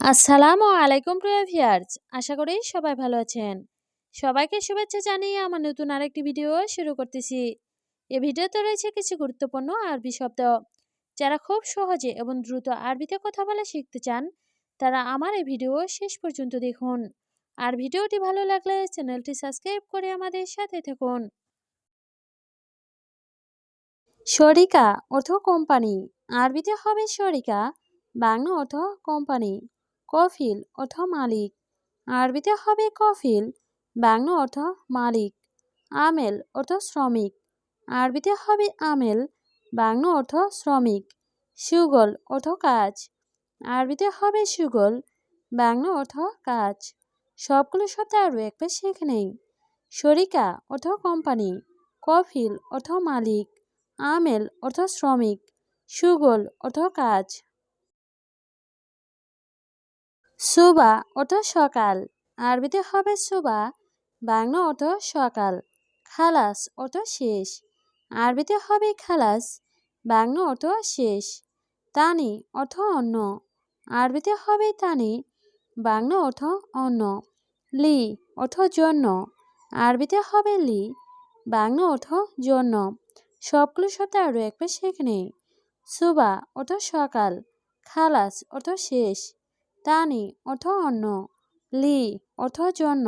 আসসালামু আলাইকুম প্রিয় ভিয়ার্স আশা করি সবাই ভালো আছেন। সবাইকে শুভেচ্ছা জানিয়ে আমার নতুন আরেকটি ভিডিও শুরু করতেছি। এ ভিডিওতে রয়েছে কিছু গুরুত্বপূর্ণ আরবি শব্দ। যারা খুব সহজে এবং দ্রুত আরবিতে কথা বলে শিখতে চান, তারা আমার এই ভিডিও শেষ পর্যন্ত দেখুন। আর ভিডিওটি ভালো লাগলে চ্যানেলটি সাবস্ক্রাইব করে আমাদের সাথে থাকুন। শরিকা অর্থ কোম্পানি, আরবিতে হবে শরিকা বাংলা অর্থ কোম্পানি। কফিল অর্থ মালিক। আরবিতে হবে কফিল, বাংলা অর্থ মালিক। আমেল অর্থ শ্রমিক। আরবিতে হবে আমেল, বাংলা অর্থ শ্রমিক। সুগল অর্থ কাজ। আরবিতে হবে সুগল, বাংলা অর্থ কাজ। সবগুলো শব্দ আরও একটা শিখে নেই। শরিকা অর্থ কোম্পানি, কফিল অর্থ মালিক। আমেল অর্থ শ্রমিক। সুগল অর্থ কাজ। সুবা অর্থ সকাল। আরবিতে হবে সুবা, বাংলা অর্থ সকাল, খালাস অর্থ শেষ। আরবিতে হবে খালাস, বাংলা অর্থ শেষ। তানি অর্থ অন্য। আরবিতে হবে তানি, বাংলা অর্থ অন্য। লি অর্থ জন্য। আরবিতে হবে লি, বাংলা অর্থ জন্য। সবগুলো শব্দ আরও একবার শেখ নেই। সুবা অর্থ সকাল, খালাস অর্থ শেষ। তানি অর্থ অন্য লি, অর্থ জন্য।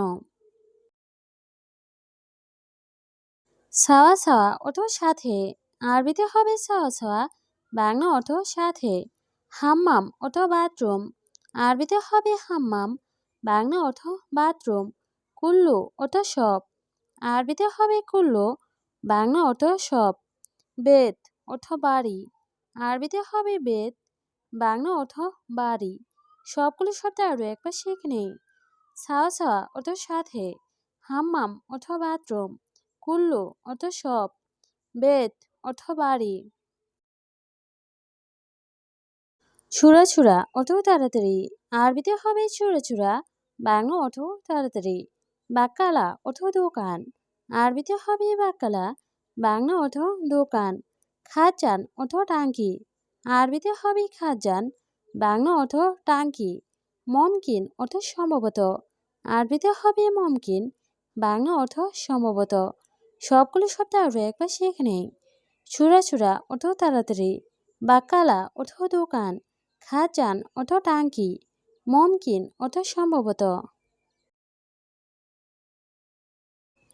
সাওয়া সাওয়া, অর্থ সাথে। আরবিতে হবে সাওয়া সাওয়া, বাংলা অর্থ সাথে। হাম্মাম, অর্থ বাথরুম। আরবিতে হবে হাম্মাম, বাংলা অর্থ বাথরুম। কুল্লু, অর্থ সব আরবিতে হবে কুল্লু, বাংলা অর্থ সব বেদ অর্থ বাড়ি। আরবিতে হবে বেদ বাংলা অর্থ বাড়ি। সবগুলো শব্দ আরও একবার শিখে নেই। ছাওয়া ছাওয়া অর্থ সাথে। হাম্মাম অর্থ বাথরুম। কুল্লু অর্থ সব বেদ অর্থ বাড়ি। ছুড়া ছুড়া অর্থ তাড়াতাড়ি। আরবিতে হবে ছুড়া ছুড়া বাংলা অর্থ তাড়াতাড়ি। বাক্কালা অর্থ দোকান। আরবিতে হবে বাক্কালা বাংলা অর্থ দোকান। খাজান অর্থ টাঙ্কি আরবিতে হবে খাজান বাংলা অর্থ টাঙ্কি, মমকিন অর্থ সম্ভবত আরবিতে হবে মমকিন, বাংলা অর্থ সম্ভবত। সবগুলো শব্দ আরও একবার শেখে নেই। ছুরা ছুরা অর্থ তাড়াতাড়ি, বাকালা অর্থ দোকান, খাজান অর্থ টাঙ্কি, মমকিন অর্থ সম্ভবত।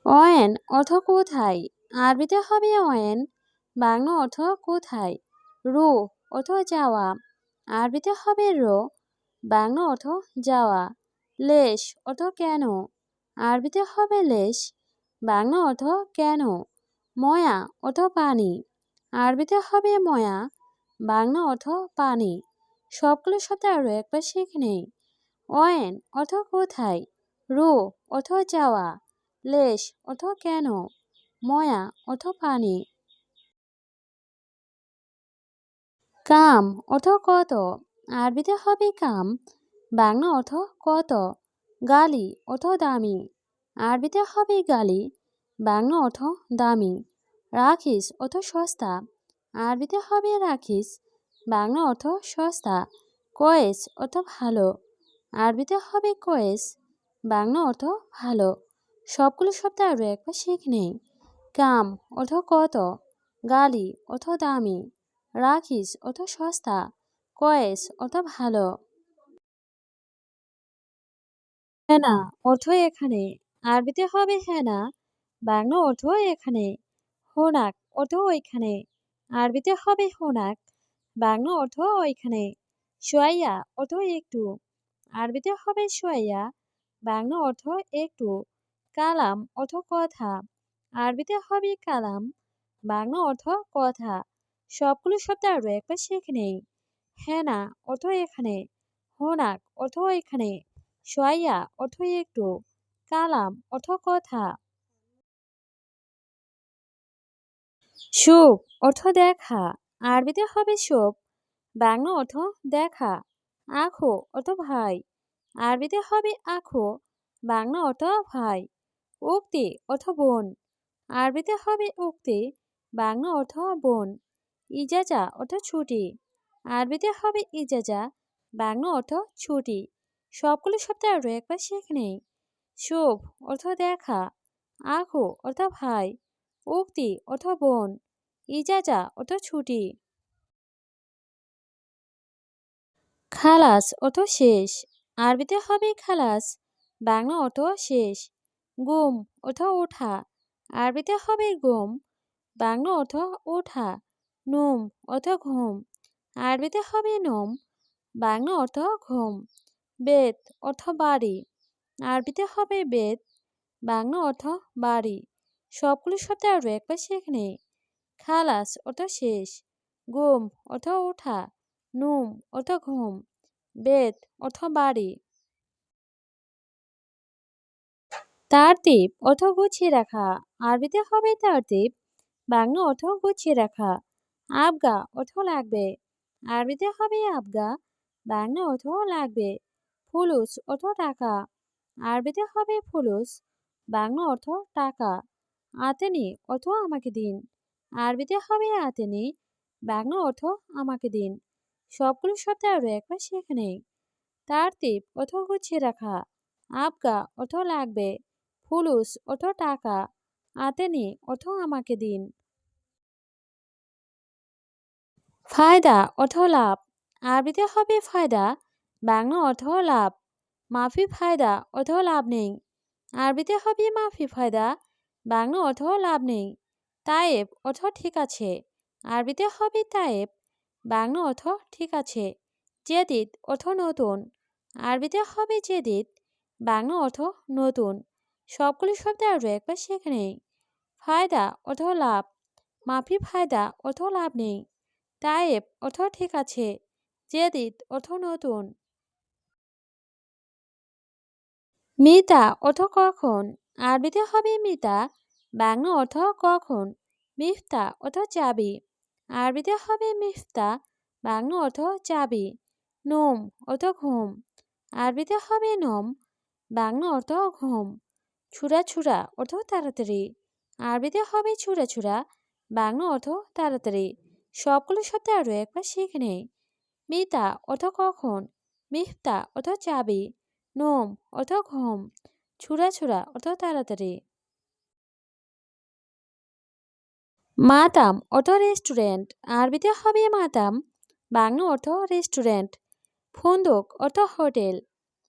অয়েন অর্থ কোথায়? আরবিতে হবে অয়েন, বাংলা অর্থ কোথায়? রু অর্থ যাওয়া আরবিতে হবে রো, বাংলা অর্থ যাওয়া। লেশ অর্থ কেন? আরবিতে হবে লেশ, বাংলা অর্থ কেন? ময়া অর্থ পানি। আরবিতে হবে ময়া, বাংলা অর্থ পানি। সবগুলো শব্দ আরও একবার শিখে নেই। অয়েন অর্থ কোথায়? রো অর্থ যাওয়া। লেশ অর্থ কেন? ময়া অর্থ পানি। কাম অর্থ কত? আরবিতে হবে কাম। বাংলা অর্থ কত? গালি অর্থ দামি। আরবিতে হবে গালি। বাংলা অর্থ দামি। রাখিস অর্থ সস্তা। আরবিতে হবে রাখিস। বাংলা অর্থ সস্তা। কয়েস অর্থ ভালো। আরবিতে হবে কয়েস। বাংলা অর্থ ভালো। সবগুলো শব্দ আরও একবার শিখ নেই। কাম অর্থ কত? গালি অর্থ দামি। রাখিস অর্থ সস্তা, কয়েস অর্থ ভালো। হেনা অর্থ এখানে। আরবিতে হবে হেনা, বাংলা অর্থ এখানে। হোনাক অর্থ ওইখানে। আরবিতে হবে হোনাক, বাংলা অর্থ ওইখানে। সোয়াইয়া অর্থ একটু। আরবিতে হবে সোয়াইয়া, বাংলা অর্থ একটু। কালাম অর্থ কথা। আরবিতে হবে কালাম, বাংলা অর্থ কথা। সবগুলো শব্দ আরও একবার শিখে নেই হেনা অর্থ এখানে। হোনাক অর্থ এখানে। সোয়াইয়া অর্থ একটু। কালাম অর্থ কথা। শুভ অর্থ দেখা। আরবিতে হবে শুভ বাংলা অর্থ দেখা। আখো, অর্থ ভাই। আরবিতে হবে আখো। বাংলা অর্থ ভাই। উক্তি, অর্থ বোন। আরবিতে হবে উক্তি। বাংলা অর্থ বোন। ইজাজা অর্থ ছুটি। আরবিতে হবে ইজাজা, বাংলা অর্থ ছুটি। সবগুলো শব্দ আরও একবার শিখে নেই। শুভ অর্থ দেখা আখু অর্থ ভাই, উক্তি অর্থ বোন, ইজাজা অর্থ ছুটি। খালাস অর্থ শেষ, আরবিতে হবে খালাস, বাংলা অর্থ শেষ, গুম অর্থ ওঠা, আরবিতে হবে গুম, বাংলা অর্থ ওঠা। নুম অর্থ ঘুম। আরবিতে হবে নোম, বাংলা অর্থ ঘুম। বেদ অর্থ বাড়ি। আরবিতে হবে বেদ বাংলা অর্থ বাড়ি। সবগুলো শব্দ আরও একবার শিখে নেই। খালাস অর্থ শেষ, গুম অর্থ ওঠা, নুম অর্থ ঘুম বেদ অর্থ বাড়ি। তারতিব অর্থ গুছিয়ে রাখা, আরবিতে হবে তারতিব বাংলা অর্থ গুছিয়ে রাখা। আবগা অর্থ লাগবে। আরবিতে হবে আবগা বাংলা অর্থ লাগবে। ফুলুস অর্থ টাকা। আরবিতে হবে ফুলুস বাংলা অর্থ টাকা। আতেনি অর্থ আমাকে দিন। আরবিতে হবে আতেনি বাংলা অর্থ আমাকে দিন। সবগুলো শব্দ আরও একবার শিখে নেই। তারতিব অর্থ গুছিয়ে রাখা। আবগা অর্থ লাগবে। ফুলুস অর্থ টাকা। আতেনি অর্থ আমাকে দিন। ফায়দা অর্থ লাভ। আরবিতে হবে ফায়দা, বাংলা অর্থ লাভ। মাফি ফায়দা, অর্থ লাভ নেই। আরবিতে হবে মাফি ফায়দা, বাংলা অর্থ লাভ নেই। তায়েব অর্থ ঠিক আছে। আরবিতে হবে তায়েব, বাংলা অর্থ ঠিক আছে। জেদিদ অর্থ নতুন। আরবিতে হবে জেদিদ, বাংলা অর্থ নতুন। সবগুলি শব্দ আরও একবার শিখে নেই ফায়দা অর্থ লাভ। মাফি ফায়দা অর্থ লাভ নেই। তায়েব অর্থ ঠিক আছে। জেদিদ অর্থ নতুন। মিতা অর্থ কখন? আরবিতে হবে মিতা, বাংলা অর্থ কখন? মিফতা অর্থ চাবি। আরবিতে হবে মিফতা, বাংলা অর্থ চাবি। নোম অর্থ ঘুম। আরবিতে হবে নোম, বাংলা অর্থ ঘুম। ছুরা ছুরা অর্থ তাড়াতাড়ি। আরবিতে হবে ছুরা ছুরা বাংলা অর্থ তাড়াতাড়ি। সবগুলো শব্দ আরও একবার শিখে নেই। মিতা অর্থ কখন? মিফতা অর্থ চাবি। নোম অর্থ ঘুম। ছুরা অর্থ তাড়াতাড়ি। মাতাম অর্থ রেস্টুরেন্ট। আরবিতে হবে মাতাম। বাংলা অর্থ রেস্টুরেন্ট। ফন্দক অর্থ হোটেল।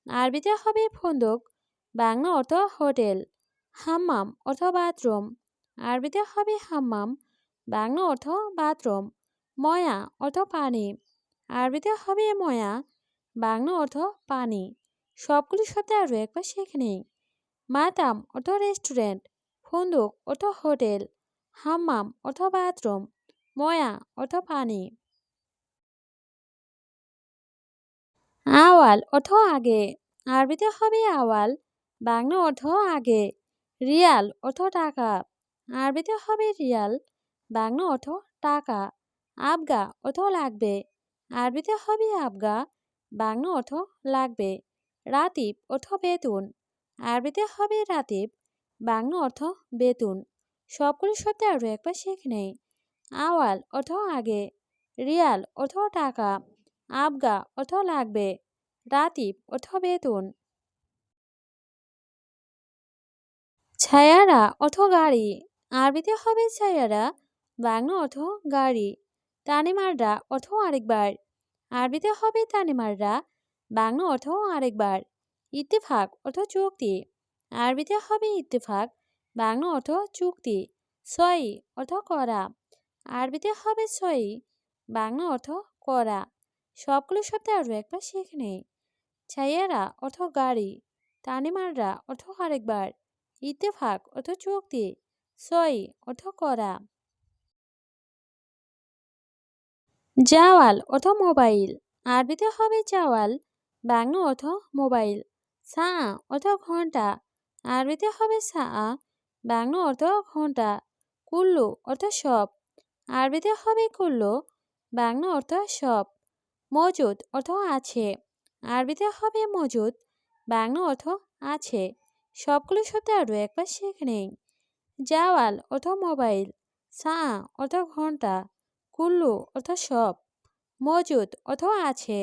আরবিতে হবে ফন্দক। বাংলা অর্থ হোটেল। হাম্মাম অর্থ বাথরুম। আরবিতে হবে হাম্মাম। বাংলা অর্থ বাথরুম। ময়া অর্থ পানি। আরবিতে হবে ময়া, বাংলা অর্থ পানি। সবগুলি শব্দ আরও একবার শেখে নেই। মাতাম অর্থ রেস্টুরেন্ট, ফন্দুক অর্থ হোটেল, হাম্মাম অর্থ বাথরুম, ময়া অর্থ পানি। আওয়াল অর্থ আগে, আরবিতে হবে আওয়াল, বাংলা অর্থ আগে, রিয়াল অর্থ টাকা, আরবিতে হবে রিয়াল, বাংলা অর্থ টাকা। আবগা অর্থ লাগবে। আরবিতে হবে আবগা, বাংলা অর্থ লাগবে। রাতিব অর্থ বেতন। আরবিতে হবে রাতিব, বাংলা অর্থ বেতন। সবগুলো শব্দ আরও একবার শেখ নেই। আওয়াল অর্থ আগে। রিয়াল অর্থ টাকা। আবগা অর্থ লাগবে। রাতিব অর্থ বেতন। ছায়ারা অর্থ গাড়ি। আরবিতে হবে ছায়ারা, বাংলা অর্থ গাড়ি। তানিমাররা অর্থ আরেকবার। আরবিতে হবে তানিমাররা, বাংলা অর্থ আরেকবার। ইত্তেফাক অর্থ চুক্তি। আরবিতে হবে ইত্তেফাক, বাংলা অর্থ চুক্তি। সই অর্থ করা। আরবিতে হবে সই, বাংলা অর্থ করা। সবগুলো শব্দ আরও একবার শেখে নেই। ছাইয়ারা অর্থ গাড়ি, তানিমাররা অর্থ আরেকবার। ইত্তেফাক অর্থ চুক্তি, সই অর্থ করা। জাওয়াল অর্থ মোবাইল। আরবিতে হবে জাওয়াল, বাংলা অর্থ মোবাইল। সা অর্থ ঘণ্টা, আরবিতে হবে সা, বাংলা অর্থ ঘণ্টা। কুল্লু অর্থ সব, আরবিতে হবে কুল্লু, বাংলা অর্থ সব। মজুদ অর্থ আছে, আরবিতে হবে মজুদ, বাংলা অর্থ আছে। সবগুলো শব্দ আরও একবার শিখে নেই। জাওয়াল অর্থ মোবাইল, সা অর্থ ঘণ্টা। কুল্লু অর্থাৎ সব মজুদ অথবা আছে।